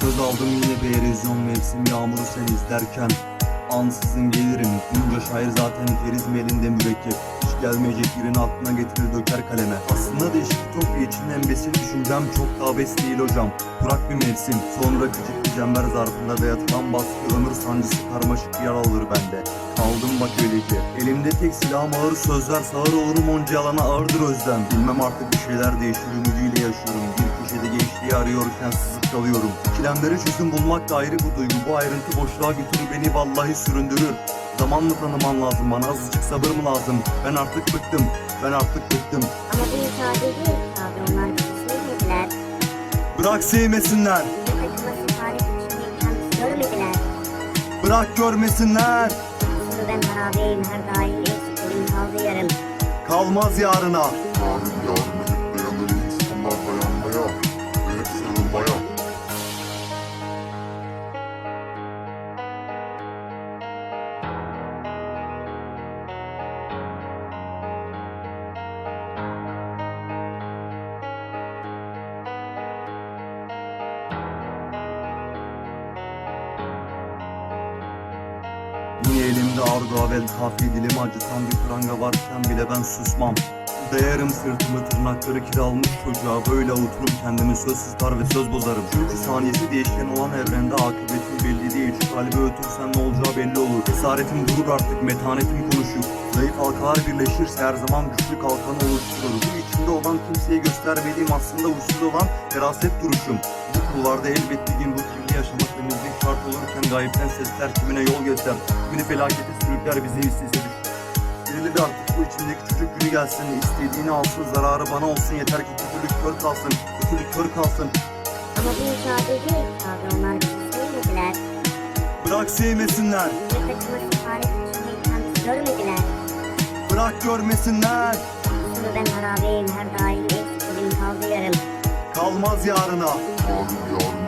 Söz aldım yine bir erozyon mevsim yağmuru sen izlerken. Ansızın gelirim Bunca şair zaten kerizm elinde mürekkep. Hiç gelmeyecek birini aklına getirir döker kaleme. Aslında değişik ütopya içinden besin düşüncem çok daha bes değil hocam. Kurak bir mevsim sonra küçük bir cember zarfında dayatılan baskı ömür sancısı karmaşık bir yara alır bende. Kaldım bak öylece. Elimde tek silahım ağır sözler sağır olurum onca yalana ağırdır özlem. Bilmem artık bir şeyler değişir ümidiyle yaşıyorum. Bir köşede gençliği arıyorken sızıp kalıyorum. İkilemlere çözüm bulmak da ayrı bu duygu. Bu ayrıntı boşluğa götürür beni vallahi süründürür. Zaman mı tanıman lazım? Bana azıcık sabır mı lazım? Ben artık bıktım ben artık bıktım. Ama bu müsaade Bizi görmediler. Bırak görmesinler ben harabeyim her daim elim kaldı yarım. Kalmaz yarına Yine elimde argo avel kafi dilimi acıtan bir pranga varken bile ben susmam? Dayarım sırtımı tırnakları kiralmış çocuğa Böyle avuturum kendimi söz tutar ve söz bozarım. Çünkü saniyesi değişken olan evrende akıbetin belli değil. Şu kalbi ötürsen ne olacağı belli olur. Cesaretim durur artık metanetim konuşur. Zayıf halkalar birleşirse her zaman güçlü kalkanı oluşturur Bu içimde olan kimseye göstermediğim aslında uçsuz olan feraset duruşum. Bu kulvarda elbet bir gün bu yaşamak temizlik şart olurken Gayipten sesler kimine yol göster. Kimini felakete sürükler bizi istese düş Belirli bir artık bu içimdeki çocuk günü gelsin. İstediğini alsın zararı bana olsun. Yeter ki kötülük kör kalsın Kötülük kör kalsın. Ama bu onlar bizi sevmediler. Bırak sevmesinler. Bir takıma sefari peşindeyken bizi görmediler. Bırak görmesinler. Sırrı ben harabeyim her daim eksik elim kaldı yarım. Kalmaz yarına. Malum yarın